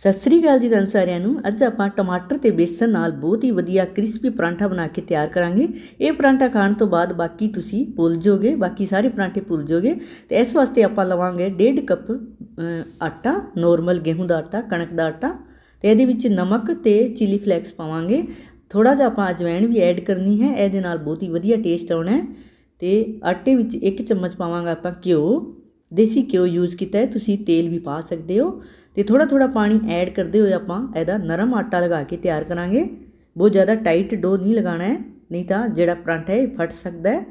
ਸਤਿ ਸ੍ਰੀ ਅਕਾਲ ਜੀ ਤੁਹਾਨੂੰ ਸਾਰਿਆਂ ਨੂੰ। ਅੱਜ ਆਪਾਂ ਟਮਾਟਰ ਤੇ ਬੇਸਨ ਨਾਲ ਬਹੁਤ ਹੀ ਵਧੀਆ ਕ੍ਰਿਸਪੀ ਪਰਾਂਠਾ ਬਣਾ ਕੇ ਤਿਆਰ ਕਰਾਂਗੇ। ਇਹ ਪਰਾਂਠਾ ਖਾਣ ਤੋਂ ਬਾਅਦ ਬਾਕੀ ਤੁਸੀਂ ਭੁੱਲ ਜਾਓਗੇ, ਬਾਕੀ ਸਾਰੇ ਪਰਾਂਠੇ ਭੁੱਲ ਜਾਓਗੇ। ਤੇ ਇਸ ਵਾਸਤੇ ਆਪਾਂ ਲਵਾਂਗੇ 1.5 ਕੱਪ ਆਟਾ ਨੋਰਮਲ ਗੇਹੂੰ ਦਾ ਆਟਾ, ਕਣਕ ਦਾ ਆਟਾ। ਤੇ ਇਹਦੇ ਵਿੱਚ ਨਮਕ ਤੇ ਚਿਲੀ ਫਲੇਕਸ ਪਾਵਾਂਗੇ। ਥੋੜਾ ਜਿਹਾ ਆਪਾਂ ਅਜਵਾਇਣ ਵੀ ਐਡ ਕਰਨੀ ਹੈ, ਇਹਦੇ ਨਾਲ ਬਹੁਤ ਹੀ ਵਧੀਆ ਟੇਸਟ ਆਉਣਾ ਹੈ। ਤੇ ਆਟੇ ਵਿੱਚ 1 ਚਮਚ ਪਾਵਾਂਗਾ ਆਪਾਂ ਘਿਓ। ਦੇਸੀ ਘਿਓ ਯੂਜ਼ ਕੀਤਾ ਹੈ, ਤੁਸੀਂ ਤੇਲ ਵੀ ਪਾ ਸਕਦੇ ਹੋ। ਤੇ ਥੋੜਾ ਥੋੜਾ ਪਾਣੀ ਐਡ ਕਰਦੇ ਹੋਏ ਆਪਾਂ ਇਹਦਾ ਨਰਮ ਆਟਾ ਲਗਾ ਕੇ ਤਿਆਰ ਕਰਾਂਗੇ। ਬਹੁਤ ਜ਼ਿਆਦਾ ਟਾਈਟ ਡੋ ਨਹੀਂ ਲਗਾਉਣਾ ਹੈ, ਨਹੀਂ ਤਾਂ ਜਿਹੜਾ ਪਰਾਂਠਾ ਹੈ ਇਹ ਫਟ ਸਕਦਾ ਹੈ।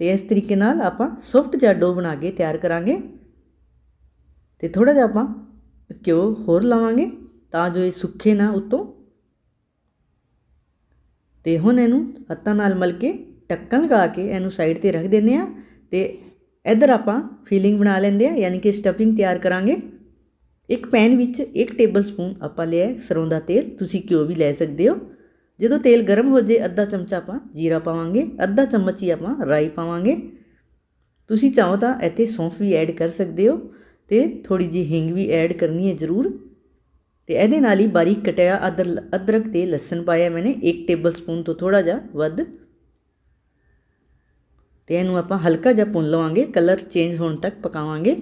ਤੇ ਇਸ ਤਰੀਕੇ ਨਾਲ ਆਪਾਂ ਸੌਫਟ ਜਿਹਾ ਡੋ ਬਣਾ ਕੇ ਤਿਆਰ ਕਰਾਂਗੇ। ਤੇ ਥੋੜਾ ਜਿਹਾ ਆਪਾਂ ਘਿਓ ਹੋਰ ਲਾਵਾਂਗੇ ਤਾਂ ਜੋ ਇਹ ਸੁੱਕੇ ਨਾ ਉਤੋਂ। ਤੇ ਹੁਣ ਇਹਨੂੰ ਹੱਥਾਂ ਨਾਲ ਮਲ ਕੇ ਟੱਕਣ ਲਗਾ ਕੇ ਇਹਨੂੰ ਸਾਈਡ ਤੇ ਰੱਖ ਦਿੰਦੇ ਆ ਤੇ ਇੱਧਰ ਆਪਾਂ ਫੀਲਿੰਗ ਬਣਾ ਲੈਂਦੇ ਆ ਯਾਨੀ ਕਿ ਸਟਫਿੰਗ ਤਿਆਰ ਕਰਾਂਗੇ। ਇੱਕ ਪੈਨ ਵਿੱਚ 1 ਟੇਬਲ ਸਪੂਨ ਆਪਾਂ ਲਿਆ ਸਰੋਂ ਦਾ ਤੇਲ, ਤੁਸੀਂ ਘਿਓ ਵੀ ਲੈ ਸਕਦੇ ਹੋ। ਜਦੋਂ ਤੇਲ ਗਰਮ ਹੋ ਜੇ, ਅੱਧਾ ਚਮਚਾ ਆਪਾਂ ਜੀਰਾ ਪਾਵਾਂਗੇ, ਅੱਧਾ ਚਮਚ ਹੀ ਆਪਾਂ ਰਾਈ ਪਾਵਾਂਗੇ। ਤੁਸੀਂ ਚਾਹੋ ਤਾਂ ਇੱਥੇ ਸੌਂਫ ਵੀ ਐਡ ਕਰ ਸਕਦੇ ਹੋ ਤੇ ਥੋੜੀ ਜਿਹੀ ਹਿੰਗ ਵੀ ਐਡ ਕਰਨੀ ਹੈ ਜ਼ਰੂਰ। ਤੇ ਇਹਦੇ ਨਾਲ ਹੀ ਬਾਰੀਕ ਕਟਿਆ ਅਦਰ ਅਦਰਕ ਤੇ ਲਸਣ ਪਾਇਆ ਮੈਨੇ 1 ਟੇਬਲ ਸਪੂਨ ਤੋਂ ਥੋੜਾ ਜਿਹਾ ਵੱਧ। ਤੇ ਇਹਨੂੰ ਆਪਾਂ ਹਲਕਾ ਜਿਹਾ ਭੁੰਨ ਲਵਾਂਗੇ ਕਲਰ ਚੇਂਜ ਹੋਣ ਤੱਕ ਪਕਾਵਾਂਗੇ।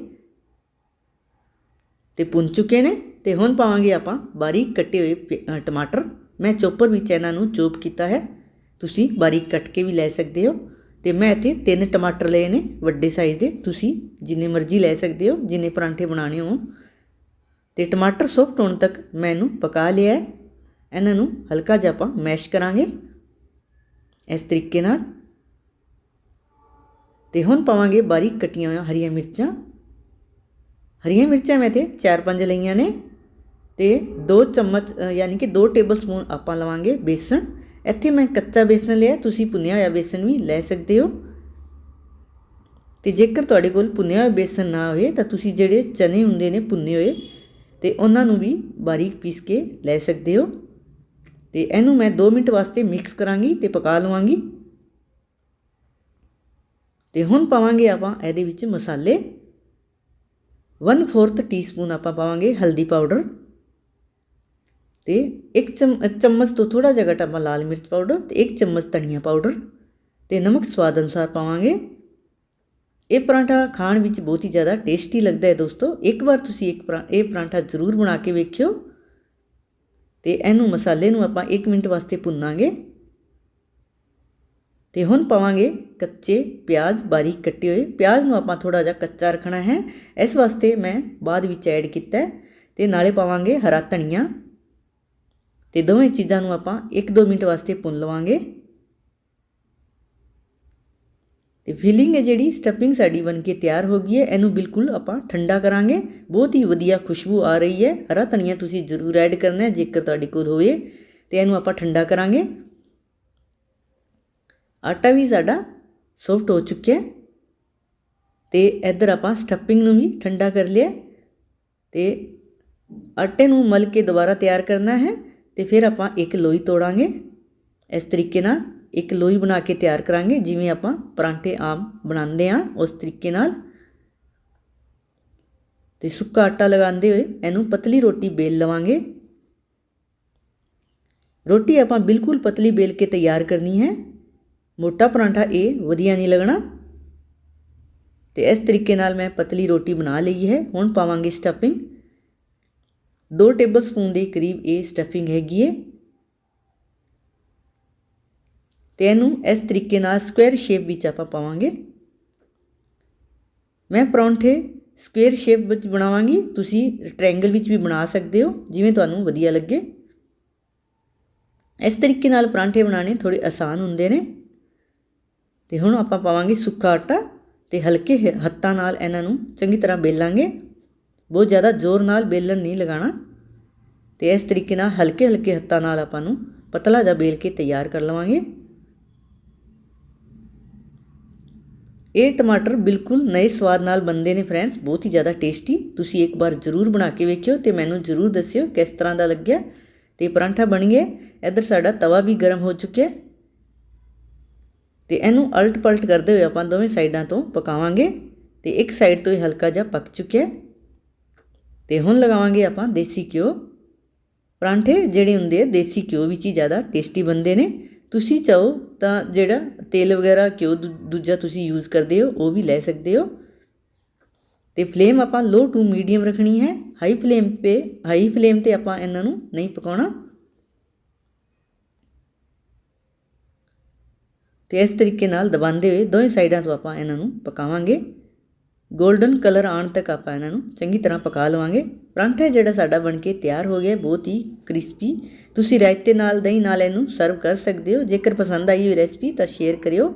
ਤੇ ਭੁੰਨ ਚੁੱਕੇ ਨੇ, ਤੇ ਹੁਣ ਪਾਵਾਂਗੇ ਆਪਾਂ ਬਾਰੀਕ ਕੱਟੇ ਹੋਏ ਪਿ- ਟਮਾਟਰ। ਮੈਂ ਚੋਪਰ ਵਿੱਚ ਇਹਨਾਂ ਨੂੰ ਚੋਪ ਕੀਤਾ ਹੈ। ਤੁਸੀਂ ਬਾਰੀਕ ਕੱਟ ਕੇ ਵੀ ਲੈ ਸਕਦੇ ਹੋ। ਤੇ ਮੈਂ ਇੱਥੇ ਤਿੰਨ ਟਮਾਟਰ ਲਏ ਨੇ, ਵੱਡੇ ਸਾਈਜ਼ ਦੇ। ਤੁਸੀਂ ਜਿੰਨੇ ਮਰਜ਼ੀ ਲੈ ਸਕਦੇ ਹੋ, ਜਿੰਨੇ ਪਰਾਂਠੇ ਬਣਾਉਣੇ ਹੋ ਤੇ ਟਮਾਟਰ ਸੌਫਟ ਹੋਣ ਤੱਕ ਮੈਂ ਇਹਨੂੰ ਪਕਾ ਲਿਆ ਹੈ। ਇਹਨਾਂ ਨੂੰ ਹਲਕਾ ਜਿਹਾ ਆਪਾਂ ਮੈਸ਼ ਕਰਾਂਗੇ। ਇਸ ਤਰੀਕੇ ਨਾਲ। ਤੇ ਹੁਣ ਪਾਵਾਂਗੇ ਬਾਰੀਕ ਕਟੀਆਂ ਹੋਈਆਂ ਹਰੀਆਂ ਮਿਰਚਾਂ। ਹਰੀਆਂ ਮਿਰਚਾਂ ਮੈਂ ਤੇ 4-5 ਲਈਆਂ ਨੇ ਤੇ 2 ਚਮਚ ਯਾਨੀ ਕਿ 2 ਟੇਬਲ ਸਪੂਨ ਆਪਾਂ ਲਵਾਂਗੇ ਬੇਸਣ। ਇੱਥੇ ਮੈਂ ਕੱਚਾ ਬੇਸਣ ਲਿਆ, ਤੁਸੀਂ ਭੁੰਨਿਆ ਹੋਇਆ ਬੇਸਣ ਵੀ ਲੈ ਸਕਦੇ ਹੋ। ਤੇ ਜੇਕਰ ਤੁਹਾਡੇ ਕੋਲ ਭੁੰਨਿਆ ਹੋਇਆ ਬੇਸਣ ਨਾ ਹੋਵੇ, ਤਾਂ ਤੁਸੀਂ ਜਿਹੜੇ ਚਨੇ ਹੁੰਦੇ ਨੇ ਭੁੰਨੇ ਹੋਏ, ਤੇ ਉਹਨਾਂ ਨੂੰ ਵੀ ਬਾਰੀਕ ਪੀਸ ਕੇ ਲੈ ਸਕਦੇ ਹੋ। ਤੇ ਇਹਨੂੰ ਮੈਂ 2 ਮਿੰਟ ਵਾਸਤੇ ਮਿਕਸ ਕਰਾਂਗੀ ਤੇ ਪਕਾ ਲਵਾਂਗੀ। ਤੇ ਹੁਣ ਪਾਵਾਂਗੇ ਆਪਾਂ ਇਹਦੇ ਵਿੱਚ ਮਸਾਲੇ। 1/4 ਟੀਸਪੂਨ ਆਪਾਂ ਪਾਵਾਂਗੇ ਹਲਦੀ ਪਾਊਡਰ ਤੇ 1 ਚਮਚ ਤੋਂ ਥੋੜਾ ਜਿਹਾ ਘੱਟ ਆਪਾਂ ਲਾਲ ਮਿਰਚ ਪਾਊਡਰ ਤੇ ਇੱਕ ਚਮਚ ਧਨੀਆ ਪਾਊਡਰ ਤੇ ਨਮਕ ਸਵਾਦ ਅਨੁਸਾਰ ਪਾਵਾਂਗੇ। ਇਹ ਪਰਾਂਠਾ ਖਾਣ ਵਿੱਚ ਬਹੁਤ ਹੀ ਜ਼ਿਆਦਾ ਟੇਸਟੀ ਲੱਗਦਾ ਹੈ ਦੋਸਤੋ। ਇੱਕ ਵਾਰ ਤੁਸੀਂ ਇੱਕ ਪਰਾਂ, ਇਹ ਪਰਾਂਠਾ ਜ਼ਰੂਰ ਬਣਾ ਕੇ ਵੇਖਿਓ। ਤੇ ਇਹਨੂੰ ਮਸਾਲੇ ਨੂੰ ਆਪਾਂ 1 ਮਿੰਟ ਵਾਸਤੇ ਭੁੰਨਾਂਗੇ। ਤੇ ਹੁਣ ਪਾਵਾਂਗੇ ਕੱਚੇ ਪਿਆਜ਼ ਬਾਰੀਕ ਕੱਟੇ ਹੋਏ। ਪਿਆਜ਼ ਨੂੰ ਆਪਾਂ ਥੋੜਾ ਜਿਹਾ ਕੱਚਾ ਰੱਖਣਾ ਹੈ। ਇਸ ਵਾਸਤੇ ਮੈਂ ਬਾਅਦ ਵਿੱਚ ਐਡ ਕੀਤਾ ਹੈ ਤੇ ਨਾਲੇ ਪਾਵਾਂਗੇ ਹਰਾ ਧਨੀਆ। ਤੇ ਦੋਵੇਂ ਚੀਜ਼ਾਂ ਨੂੰ ਆਪਾਂ 1-2 ਮਿੰਟ ਵਾਸਤੇ ਭੁੰਨ ਲਵਾਂਗੇ। ਤੇ ਫੀਲਿੰਗ ਹੈ ਜਿਹੜੀ ਸਟਫਿੰਗ ਸਾਡੀ ਬਣ ਕੇ ਤਿਆਰ ਹੋ ਗਈ ਹੈ। ਇਹਨੂੰ ਬਿਲਕੁਲ ਆਪਾਂ ਠੰਡਾ ਕਰਾਂਗੇ। ਬਹੁਤ ਹੀ ਵਧੀਆ ਖੁਸ਼ਬੂ ਆ ਰਹੀ ਹੈ। ਹਰਾ ਧਨੀਆ ਤੁਸੀਂ ਜ਼ਰੂਰ ਐਡ ਕਰਨਾ ਹੈ ਜੇਕਰ ਤੁਹਾਡੇ ਕੋਲ ਹੋਵੇ। ਤੇ ਇਹਨੂੰ ਆਪਾਂ ਠੰਡਾ ਕਰਾਂਗੇ। ਆਟਾ ਵੀ ਸਾਡਾ ਸੌਫਟ ਹੋ ਚੁੱਕਿਆ ਹੈ ਤੇ ਇੱਧਰ ਆਪਾਂ ਸਟਫਿੰਗ ਨੂੰ ਵੀ ਠੰਡਾ ਕਰ ਲਿਆ ਤੇ ਆਟੇ ਨੂੰ ਮਲ ਕੇ ਦੁਬਾਰਾ ਤਿਆਰ ਕਰਨਾ ਹੈ ਤੇ ਫਿਰ ਆਪਾਂ ਇੱਕ ਲੋਈ ਤੋੜਾਂਗੇ। ਇਸ ਤਰੀਕੇ ਨਾਲ ਇੱਕ ਲੋਈ ਬਣਾ ਕੇ ਤਿਆਰ ਕਰਾਂਗੇ, ਜਿਵੇਂ ਆਪਾਂ ਪਰਾਂਠੇ ਆਮ ਬਣਾਉਂਦੇ ਆ ਉਸ ਤਰੀਕੇ ਨਾਲ। ਤੇ ਸੁੱਕਾ ਆਟਾ ਲਗਾਉਂਦੇ ਹੋਏ ਇਹਨੂੰ ਪਤਲੀ ਰੋਟੀ ਬੇਲ ਲਵਾਂਗੇ। ਰੋਟੀ ਆਪਾਂ ਬਿਲਕੁਲ ਪਤਲੀ ਬੇਲ ਕੇ ਤਿਆਰ ਕਰਨੀ ਹੈ। ਮੋਟਾ ਪਰਾਂਠਾ ਇਹ ਵਧੀਆ ਨਹੀਂ ਲੱਗਣਾ। ਤੇ ਇਸ ਤਰੀਕੇ ਨਾਲ ਮੈਂ ਪਤਲੀ ਰੋਟੀ ਬਣਾ ਲਈ ਹੈ। ਹੁਣ ਪਾਵਾਂਗੇ ਸਟਫਿੰਗ 2 ਟੇਬਲ ਸਪੂਨ ਦੇ ਕਰੀਬ ਇਹ ਸਟਫਿੰਗ ਹੈਗੀ ਹੈ। ਤੇ ਇਹਨੂੰ ਇਸ ਤਰੀਕੇ ਨਾਲ ਸਕੁਅਰ ਸ਼ੇਪ ਵਿੱਚ ਆਪਾਂ ਪਾਵਾਂਗੇ। ਮੈਂ ਪਰੌਂਠੇ ਸਕੁਅਰ ਸ਼ੇਪ ਵਿੱਚ ਬਣਾਵਾਂਗੀ। ਤੁਸੀਂ ਟ੍ਰਾਇੰਗਲ ਵਿੱਚ ਵੀ ਬਣਾ ਸਕਦੇ ਹੋ, ਜਿਵੇਂ ਤੁਹਾਨੂੰ ਵਧੀਆ ਲੱਗੇ। ਇਸ ਤਰੀਕੇ ਨਾਲ ਪਰਾਂਠੇ ਬਣਾਉਣੇ ਥੋੜੇ ਆਸਾਨ ਹੁੰਦੇ ਨੇ। ਤੇ ਹੁਣ ਆਪਾਂ ਪਾਵਾਂਗੇ ਸੁੱਕਾ ਆਟਾ ਤੇ ਹਲਕੇ ਹ- ਹੱਥਾਂ ਨਾਲ ਇਹਨਾਂ ਨੂੰ ਚੰਗੀ ਤਰ੍ਹਾਂ ਬੇਲਾਂਗੇ। ਬਹੁਤ ਜ਼ਿਆਦਾ ਜ਼ੋਰ ਨਾਲ ਬੇਲਣ ਨਹੀਂ ਲਗਾਉਣਾ ਤੇ ਇਸ ਤਰੀਕੇ ਨਾਲ ਹਲਕੇ ਹਲਕੇ ਹੱਥਾਂ ਨਾਲ ਆਪਾਂ ਨੂੰ ਪਤਲਾ ਜਿਹਾ ਬੇਲ ਕੇ ਤਿਆਰ ਕਰ ਲਵਾਂਗੇ। ਇਹ ਟਮਾਟਰ ਬਿਲਕੁਲ ਨਏ ਸਵਾਦ ਨਾਲ ਬਣਦੇ ਨੇ ਫਰੈਂਡਸ, ਬਹੁਤ ਹੀ ਜ਼ਿਆਦਾ ਟੇਸਟੀ। ਤੁਸੀਂ ਇੱਕ ਵਾਰ ਜ਼ਰੂਰ ਬਣਾ ਕੇ ਵੇਖਿਓ ਤੇ ਮੈਨੂੰ ਜ਼ਰੂਰ ਦੱਸਿਓ ਕਿਸ ਤਰ੍ਹਾਂ ਦਾ ਲੱਗਿਆ। ਤੇ ਪਰਾਂਠਾ ਬਣ ਗਿਆ। ਇੱਧਰ ਸਾਡਾ ਤਵਾ ਵੀ ਗਰਮ ਹੋ ਚੁੱਕਿਆ। ਤੇ ਇਹਨੂੰ ਅਲਟ ਪਲਟ ਕਰਦੇ ਹੋਏ ਆਪਾਂ ਦੋਵੇਂ ਸਾਈਡਾਂ ਤੋਂ ਪਕਾਵਾਂਗੇ ਤੇ ਇੱਕ ਸਾਈਡ ਤੋਂ ਹੀ ਹਲਕਾ ਜਿਹਾ ਪੱਕ ਚੁੱਕਿਆ ਤੇ ਹੁਣ ਲਗਾਵਾਂਗੇ ਆਪਾਂ ਦੇਸੀ ਘਿਓ। ਪਰਾਂਠੇ ਜਿਹੜੇ ਹੁੰਦੇ ਆ, ਦੇਸੀ ਘਿਓ ਵਿੱਚ ਹੀ ਜ਼ਿਆਦਾ ਟੇਸਟੀ ਬਣਦੇ ਨੇ। ਤੁਸੀਂ ਚਾਹੋ ਤਾਂ ਜਿਹੜਾ ਤੇਲ ਵਗੈਰਾ, ਘਿਓ ਦੂ- ਦੂਜਾ ਤੁਸੀਂ ਯੂਜ਼ ਕਰਦੇ ਹੋ, ਉਹ ਵੀ ਲੈ ਸਕਦੇ ਹੋ। ਤੇ ਫਲੇਮ ਆਪਾਂ ਲੋ ਟੂ ਮੀਡੀਅਮ ਰੱਖਣੀ ਹੈ। ਹਾਈ ਫਲੇਮ 'ਤੇ ਹਾਈ ਫਲੇਮ ਤੇ ਆਪਾਂ ਇਹਨਾਂ ਨੂੰ ਨਹੀਂ ਪਕਾਉਣਾ। ਤੇ ਇਸ ਤਰੀਕੇ ਨਾਲ ਦਬਾਉਂਦੇ ਹੋਏ ਦੋਵੇਂ ਸਾਈਡਾਂ ਤੋਂ ਆਪਾਂ ਇਹਨਾਂ ਨੂੰ ਪਕਾਵਾਂਗੇ। 골ਡਨ ਕਲਰ ਆਉਣ ਤੱਕ ਆਪਾਂ ਇਹਨਾਂ ਨੂੰ ਚੰਗੀ ਤਰ੍ਹਾਂ ਪਕਾ ਲਵਾਂਗੇ। ਪਰਾਂਠਾ ਜਿਹੜਾ ਸਾਡਾ ਬਣ ਕੇ ਤਿਆਰ ਹੋ ਗਿਆ, ਬਹੁਤ ਹੀ ਕ੍ਰਿਸਪੀ। ਤੁਸੀਂ ਰਾਇਤੇ ਨਾਲ, ਦਹੀਂ ਨਾਲ ਇਹਨੂੰ ਸਰਵ ਕਰ ਸਕਦੇ ਹੋ। ਜੇਕਰ ਪਸੰਦ ਆਈ ਹੋਈ ਰੈਸਪੀ ਤਾਂ ਸ਼ੇਅਰ ਕਰਿਓ।